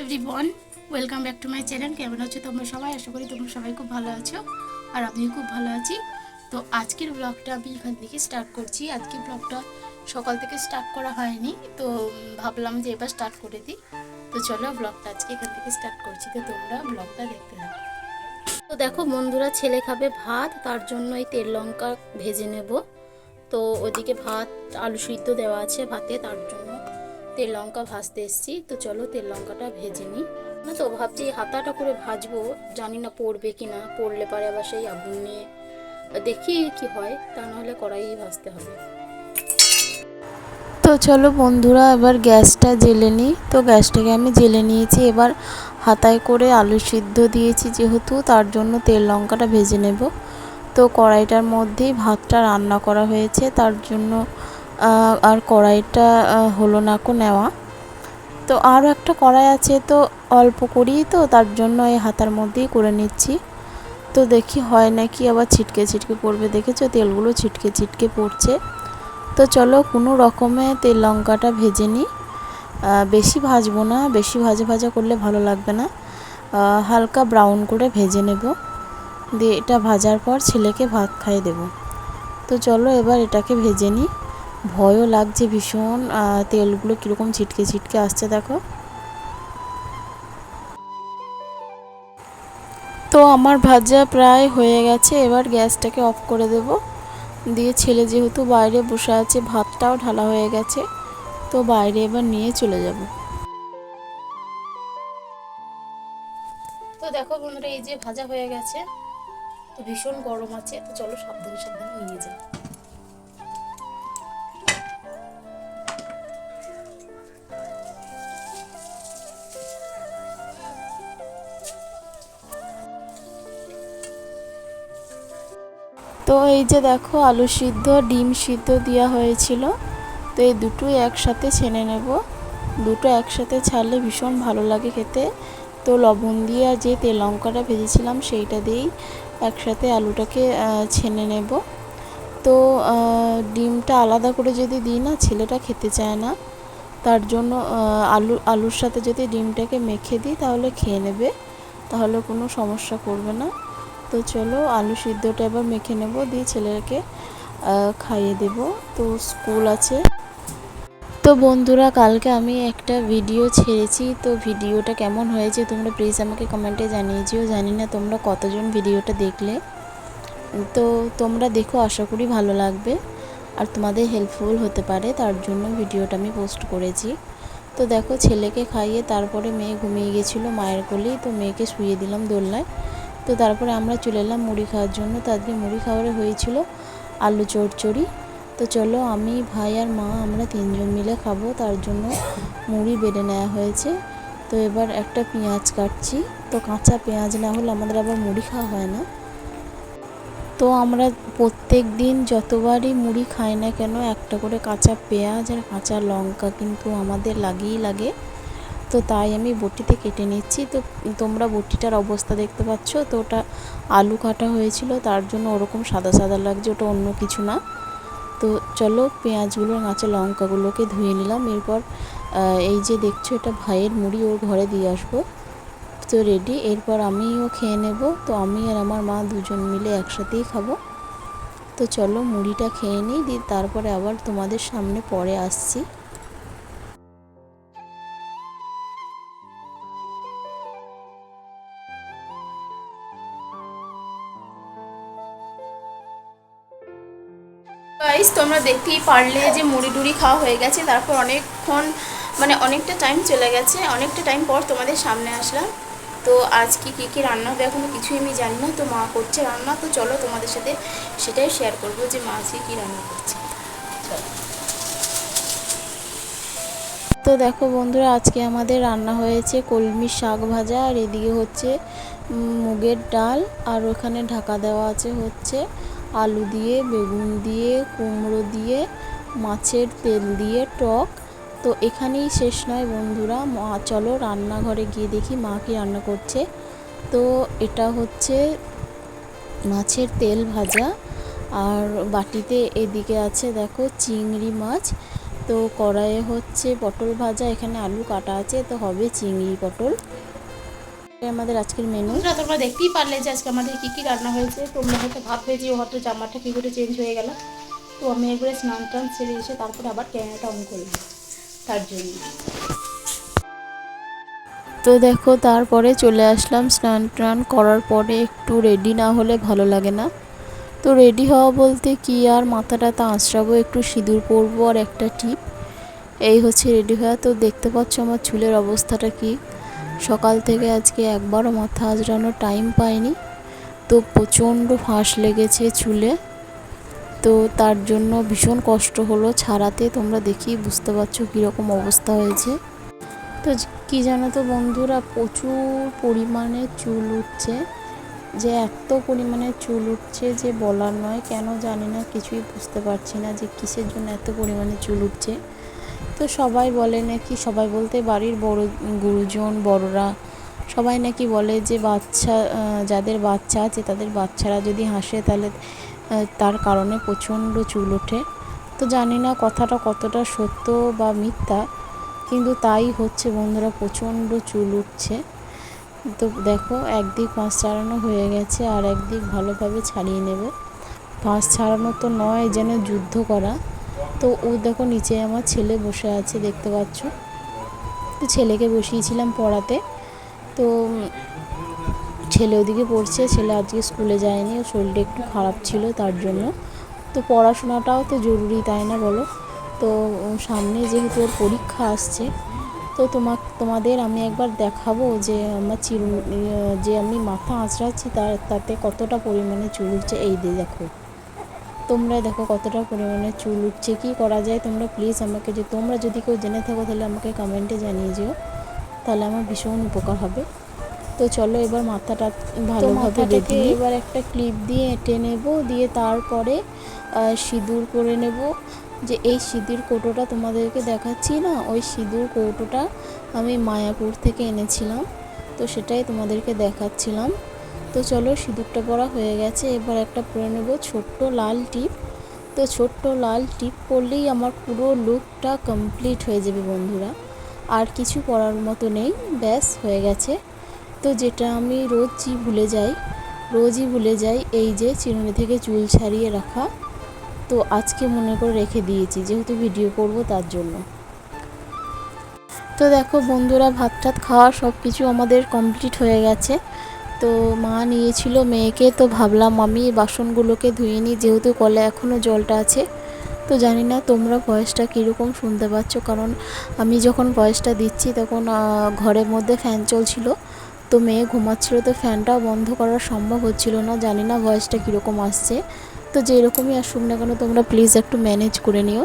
Everyone welcome back to my channel কেমন আছো তোমরা সবাই? আশা করি তোমরা সবাই খুব ভালো আছো আর আমিও খুব ভালো আছি। তো আজকের ব্লগটা আমি এখান থেকে স্টার্ট করছি। আজকের ব্লগটা সকাল থেকে স্টার্ট করা হয়নি, তো ভাবলাম যে এবার স্টার্ট করে দিই। তো চলো ব্লগটা আজকে এখান থেকে স্টার্ট করছি। তো তোমরা ব্লগটা দেখতে থাকো। তো দেখো, বন্ধুরা ছেলে খাবে ভাত, তার জন্য এই তেল লঙ্কা ভেজে নেব। তো ওদিকে ভাত, আলু সিদ্ধ দেওয়া আছে ভাতে, তার জন্য তেল লঙ্কা ভাজতে এসেছি। তো চলো তেল লঙ্কাটা ভেজে নিই। না তো ভাবছি হাতাটা করে ভাজবো, জানি না পড়বে কি না পড়লে পারে আবার সেই আগুন নিয়ে দেখি কি হয়, তা নাহলে কড়াই ভাজতে হবে। তো চলো বন্ধুরা, এবার গ্যাসটা জেলে নিই। তো গ্যাসটাকে আমি জেলে নিয়েছি, এবার হাতায় করে আলু সিদ্ধ দিয়েছি যেহেতু, তার জন্য তেল লঙ্কাটা ভেজে নেব। তো কড়াইটার মধ্যেই ভাতটা রান্না করা হয়েছে, তার জন্য আর কড়াইটা হলো না কো নেওয়া। তো আরও একটা কড়াই আছে তো অল্প করি তো, তার জন্য এই হাতার মধ্যেই করে নিচ্ছি। তো দেখি হয় নাকি আবার ছিটকে ছিটকে পড়বে। দেখেছ? তেলগুলো ছিটকে ছিটকে পড়ছে। তো চলো কোনো রকমে তেল লঙ্কাটা ভেজে নিই। বেশি ভাজবো না, বেশি ভাজা ভাজা করলে ভালো লাগবে না। হালকা ব্রাউন করে ভেজে নেব। দিয়ে এটা ভাজার পর ছেলেকে ভাত খাইয়ে দেব। তো চলো এবার এটাকে ভেজে নিই। ভয়ও লাগছে ভীষণ। তেলগুলো কীরকম ছিটকে ছিটকে আসছে দেখো। তো আমার ভাজা প্রায় হয়ে গেছে, এবার গ্যাসটাকে অফ করে দেব। দিয়ে ছেলে যেহেতু বাইরে বসে আছে, ভাতটাও ঢালা হয়ে গেছে, তো বাইরে এবার নিয়ে চলে যাব। তো দেখো বন্ধুরা, এই যে ভাজা হয়ে গেছে, তো ভীষণ গরম আছে, তো চলো সাবধানে সাবধানে নিয়ে যাই। তো এই যে দেখো, আলু সিদ্ধ, ডিম সিদ্ধ দেওয়া হয়েছিল। তো এই দুটোই একসাথে ছেনে নেব। দুটো একসাথে ছাড়লে ভীষণ ভালো লাগে খেতে। তো লবণ দিয়ে আর যে তেল লঙ্কাটা ভেজেছিলাম সেইটা দিয়েই একসাথে আলুটাকে ছেনে নেব। তো ডিমটা আলাদা করে যদি দিই না, ছেলেটা খেতে চায় না। তার জন্য আলু, আলুর সাথে যদি ডিমটাকে মেখে দিই, তাহলে খেয়ে নেবে। তাহলে কোনো সমস্যা করবে না। তো চলো আলু সিদ্ধটা এবার মেখে নেব, দিয়ে ছেলেকে খাইয়ে দেব। তো স্কুল আছে। তো বন্ধুরা, কালকে আমি একটা ভিডিও ছেড়েছি। তো ভিডিওটা কেমন হয়েছে তোমরা প্লিজ আমাকে কমেন্টে জানিয়েছিও জানি না তোমরা কতজন ভিডিওটা দেখলে। তো তোমরা দেখো, আশা করি ভালো লাগবে। আর তোমাদের হেল্পফুল হতে পারে, তার জন্য ভিডিওটা আমি পোস্ট করেছি। তো দেখো, ছেলেকে খাইয়ে তারপরে মেয়ে ঘুমিয়ে গেছিল মায়ের কোলেই। তো মেয়েকে শুয়ে দিলাম দোলনায়। তো তারপরে আমরা চলে এলাম মুড়ি খাওয়ার জন্য। তাদের মুড়ি খাওয়ারে হয়েছিল আলু চড়চড়ি তো চলো আমি, ভাই আর মা আমরা তিনজন মিলে খাব। তার জন্য মুড়ি বেড়ে নেওয়া হয়েছে। তো এবার একটা পেঁয়াজ কাটছি। তো কাঁচা পেঁয়াজ না হলে আমাদের আবার মুড়ি খাওয়া হয় না। তো আমরা প্রত্যেক দিন যতবারই মুড়ি খাই না কেন, একটা করে কাঁচা পেঁয়াজ আর কাঁচা লঙ্কা কিন্তু আমাদের লাগেই লাগে। তো তাই আমি বটিতে কেটে নিচ্ছি। তো তোমরা বটিটার অবস্থা দেখতে পাচ্ছ, তো ওটা আলু কাটা হয়েছিল, তার জন্য ওরকম সাদা সাদা লাগছে, ওটা অন্য কিছু না। তো চলো পেঁয়াজগুলো, কাঁচা লঙ্কাগুলোকে ধুয়ে নিলাম, এরপর এই যে দেখছ এটা ভাইয়ের মুড়ি, ওর ঘরে দিয়ে আসব। তো রেডি এরপর আমিও খেয়ে নেব, তো আমি আর আমার মা দুজন মিলে একসাথেই খাব। তো চলো মুড়িটা খেয়ে নিই, দিয়ে তারপরে আবার তোমাদের সামনে পরে আসছি। গাইস তোমরা দেখতেই পারলে যে মুড়ি টুড়ি খাওয়া হয়ে গেছে, তারপর অনেকক্ষণ মানে অনেকটা টাইম চলে গেছে, অনেকটা টাইম পর তোমাদের সামনে আসলাম। তো আজকে কী কী রান্না হবে এখনও কিছুই আমি জানি না, তো মা করছে রান্না, তো চলো তোমাদের সাথে সেটাই শেয়ার করব যে মা আজকে কী রান্না করছে। তো দেখো বন্ধুরা, আজকে আমাদের রান্না হয়েছে কলমি শাক ভাজা, আর এদিকে হচ্ছে মুগের ডাল, আর ওখানে ঢাকা দেওয়া আছে হচ্ছে আলু দিয়ে, বেগুন দিয়ে, কুমড়ো দিয়ে, মাছের তেল দিয়ে, টক। তো এখানেই শেষ নয় বন্ধুরা, মা, চলো রান্নাঘরে গিয়ে দেখি মা কি রান্না করছে। তো এটা হচ্ছে মাছের তেল ভাজা, আর বাটিতে এদিকে আছে দেখো চিংড়ি মাছ। তো কড়াইয়ে হচ্ছে পটল ভাজা, এখানে আলু কাটা আছে, তো হবে চিংড়ি পটল। আমাদের আজকের মেনু তোমরা দেখতেই পারলে যে আজকে আমাদের কী কী রান্না হয়েছে। তোমরা হয়তো ভাববে যে হয়তো জামাটা কী করে চেঞ্জ হয়ে গেল। তো আমি একবারে স্নান টান সেরে এসে তারপরে আবার ক্যামেরাটা অন করলাম তার জন্য। তো দেখো তারপরে চলে আসলাম স্নান টান করার পরে একটু রেডি না হলে ভালো লাগে না। তো রেডি হওয়া বলতে কি আর মাথাটা তা আঁচড়াবো একটু সিঁদুর পরবো আর একটা টিপ। এই হচ্ছে রেডি হওয়া। তো দেখতে পাচ্ছ আমার চুলের অবস্থাটা কি? সকাল থেকে আজকে একবারও মাথা আঁচড়ানোর টাইম পাইনি। তো প্রচণ্ড ফাঁস লেগেছে চুলে। তো তার জন্য ভীষণ কষ্ট হলো ছাড়াতে। তোমরা দেখি বুঝতে পারছ কীরকম অবস্থা হয়েছে। তো কি জানো তো বন্ধুরা, প্রচুর পরিমাণে চুল উঠছে। যে এত পরিমাণে চুল উঠছে যে বলার নয়, কেন জানি না, কিছুই বুঝতে পারছি না যে কিসের জন্য এত পরিমাণে চুল উঠছে। তো সবাই বলে নাকি, সবাই বলতে বাড়ির বড় গুরুজন, বড়রা সবাই নাকি বলে যে বাচ্চা যাদের বাচ্চা আছে, তাদের বাচ্চারা যদি হাসে তাহলে তার কারণে প্রচণ্ড চুল ওঠে। তো জানি না কথাটা কতটা সত্য বা মিথ্যা, কিন্তু তাই হচ্ছে বন্ধুরা প্রচণ্ড চুল উঠছে। তো দেখো, একদিক পাঁচ ছাড়ানো হয়ে গেছে আর একদিক ভালোভাবে ছাড়িয়ে নেবে। পাঁচ ছাড়ানো তো নয়, যেন যুদ্ধ করা। তো ও দেখো নিচে আমার ছেলে বসে আছে, দেখতে পাচ্ছ? তো ছেলেকে বসিয়েছিলাম পড়াতে। তো ছেলে ওদিকে পড়ছে, ছেলে আজকে স্কুলে যায়নি, ওর শরীরটা একটু খারাপ ছিল তার জন্য। তো পড়াশোনাটাও তো জরুরি, তাই না বলো? তো সামনে যেহেতু ওর পরীক্ষা আসছে, তো তোমাক তোমাদের আমি একবার দেখাবো যে আমার চির যে আমি মাথা আঁচড়াচ্ছি তার, তাতে কতটা পরিমাণে চুল উঠছে এই দিয়ে দেখো। তোমরা দেখো কতটা পরিমাণে চুল উঠছে কী করা যায়? তোমরা প্লিজ আমাকে যে তোমরা যদি কেউ জেনে থাকো তাহলে আমাকে কমেন্টে জানিয়ে যেও। তাহলে আমার ভীষণ উপকার হবে। তো চলো এবার মাথাটা ভালোভাবে বেঁধে এবার একটা ক্লিপ দিয়ে এঁটে নেব দিয়ে তারপরে সিঁদুর করে নেব। যে এই সিঁদুর কৌটোটা তোমাদেরকে দেখাচ্ছি না ওই সিঁদুর কৌটোটা আমি মায়াপুর থেকে এনেছিলাম। তো সেটাই তোমাদেরকে দেখাচ্ছিলাম। তো চলো সিঁদুরটা পরা হয়ে গেছে। এবার একটা পরে নেব ছোট্ট লাল টিপ। তো ছোট্ট লাল টিপ পরলেই আমার পুরো লুকটা কমপ্লিট হয়ে যাবে বন্ধুরা। আর কিছু পরার মতো নেই, ব্যাস হয়ে গেছে। তো যেটা আমি রোজই ভুলে যাই, রোজই ভুলে যাই, এই যে চিরুনি থেকে চুল ছাড়িয়ে রাখা। তো আজকে মনে করে রেখে দিয়েছি, যেহেতু ভিডিও করব তার জন্য। তো দেখো বন্ধুরা ভাত টাত খাওয়া সব কিছু আমাদের কমপ্লিট হয়ে গেছে। তো মা নিয়েছিল মেয়েকে, তো ভাবলাম আমি বাসনগুলোকে ধুয়ে নিই, যেহেতু কলে এখনও জলটা আছে। তো জানি না তোমরা ভয়েসটা কীরকম শুনতে পাচ্ছ, কারণ আমি যখন ভয়েসটা দিচ্ছি তখন ঘরের মধ্যে ফ্যান চলছিল। তো মেয়ে ঘুমাচ্ছিল, তো ফ্যানটাও বন্ধ করা সম্ভব হচ্ছিল না, জানি না ভয়েসটা কীরকম আসছে। তো যেরকমই আসুক না কেন, তোমরা প্লিজ একটু ম্যানেজ করে নিও।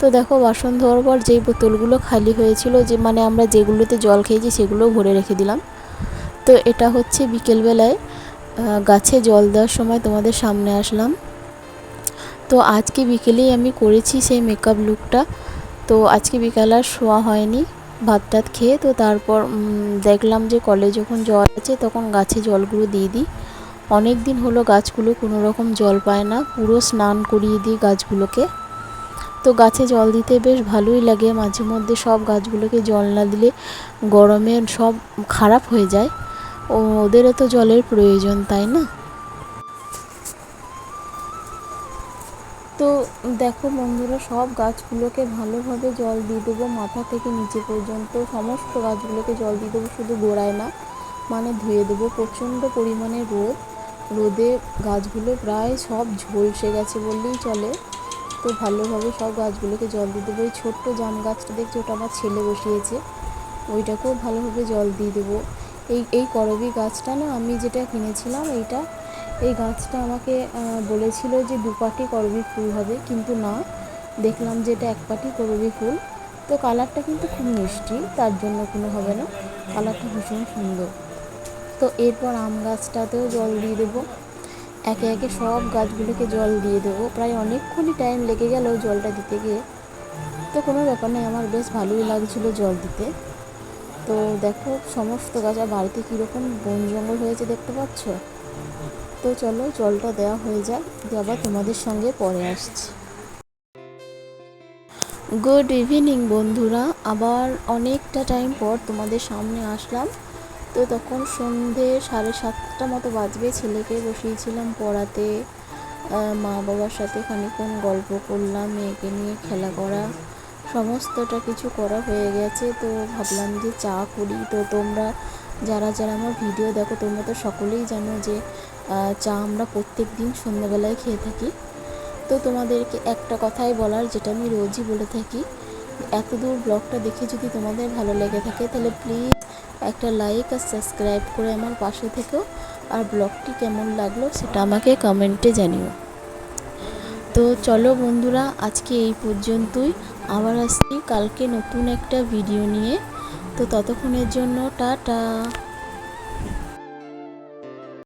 তো দেখো বাসন ধোয়ার পর যেই বোতলগুলো খালি হয়েছিল, যে মানে আমরা যেগুলোতে জল খেয়েছি সেগুলো ভরে রেখে দিলাম। তো এটা হচ্ছে বিকেলবেলায় গাছে জল দেওয়ার সময় তোমাদের সামনে আসলাম। তো আজকে বিকেলেই আমি করেছি সেই মেকআপ লুকটা তো আজকে বিকাল আর শোয়া হয়নি, ভাত টাত খেয়ে, তো তারপর দেখলাম যে কলে যখন জল আছে তখন গাছে জলগুলো দিয়ে দিই। অনেক দিন হলো গাছগুলো কোনো রকম জল পায় না, পুরো স্নান করিয়ে দিই গাছগুলোকে। তো গাছে জল দিতে বেশ ভালোই লাগে, মাঝে মধ্যে সব গাছগুলোকে জল না দিলে গরমে সব খারাপ হয়ে যায়। ও ওদেরও তো জলের প্রয়োজন, তাই না? তো দেখো বন্ধুরা, সব গাছগুলোকে ভালোভাবে জল দিয়ে দেবো। মাথা থেকে নিচে পর্যন্ত সমস্ত গাছগুলোকে জল দিয়ে দেবো, শুধু গোড়ায় না মানে ধুয়ে দেবো। প্রচণ্ড পরিমাণে রোদ। রোদে গাছগুলো প্রায় সব ঝলসে গেছে বললেই চলে। তো ভালোভাবে সব গাছগুলোকে জল দিয়ে দেবো। এই ছোট্ট জাম গাছটা দেখছি, ওটা আমার ছেলে বসিয়েছে। ওইটাকেও ভালোভাবে জল দিয়ে দেবো। এই এই করবি গাছটা না, আমি যেটা কিনেছিলাম এইটা, এই গাছটা আমাকে বলেছিল যে দুপাটি করবি ফুল হবে, কিন্তু না, দেখলাম যে এটা এক পাটি করবি ফুল। তো কালারটা কিন্তু খুব মিষ্টি, তার জন্য কোনো হবে না, কালারটা ভীষণ সুন্দর। তো এরপর আম গাছটাতেও জল দিয়ে দেবো। একে একে সব গাছগুলোকে জল দিয়ে দেবো। প্রায় অনেকক্ষণই টাইম লেগে গেল জলটা দিতে গিয়ে। তো কোনো ব্যাপার নেই, আমার বেশ ভালোই লাগছিল জল দিতে। তো দেখো সমস্ত গাছ আর বাড়িতে কীরকম বন জঙ্গল হয়েছে দেখতে পাচ্ছ? তো চলো জলটা দেওয়া হয়ে যাক, দিয়ে আবার তোমাদের সঙ্গে পরে আসছি। গুড ইভিনিং বন্ধুরা, আবার অনেকটা টাইম পর তোমাদের সামনে আসলাম। তো তখন সন্ধে সাড়ে সাতটা মতো বাজবে, ছেলেকে বসিয়েছিলাম পড়াতে। মা বাবার সাথে খানিক্ষণ গল্প করলাম, মেয়েকে নিয়ে খেলা করা। সমস্তটা কিছু করা হয়ে গেছে, তো ভাবলাম যে চা করি। তো তোমরা যারা যারা আমার ভিডিও দেখো, তোমরা তো সকলেই জানো যে চা আমরা প্রত্যেক দিন সন্ধ্যাবেলায় খেয়ে থাকি। তো তোমাদেরকে একটা কথাই বলার, যেটা আমি রোজই বলে থাকি এত দূর ব্লগটা দেখে যদি তোমাদের ভালো লেগে থাকে, তাহলে প্লিজ একটা লাইক আর সাবস্ক্রাইব করে আমার পাশে থেকো। আর ব্লগটি কেমন লাগল সেটা আমাকে কমেন্টে জানিও। তো চলো বন্ধুরা, আজকে এই পর্যন্তই। আবার আসছি কালকে নতুন একটা ভিডিও নিয়ে। তো ততক্ষণের জন্য টাটা।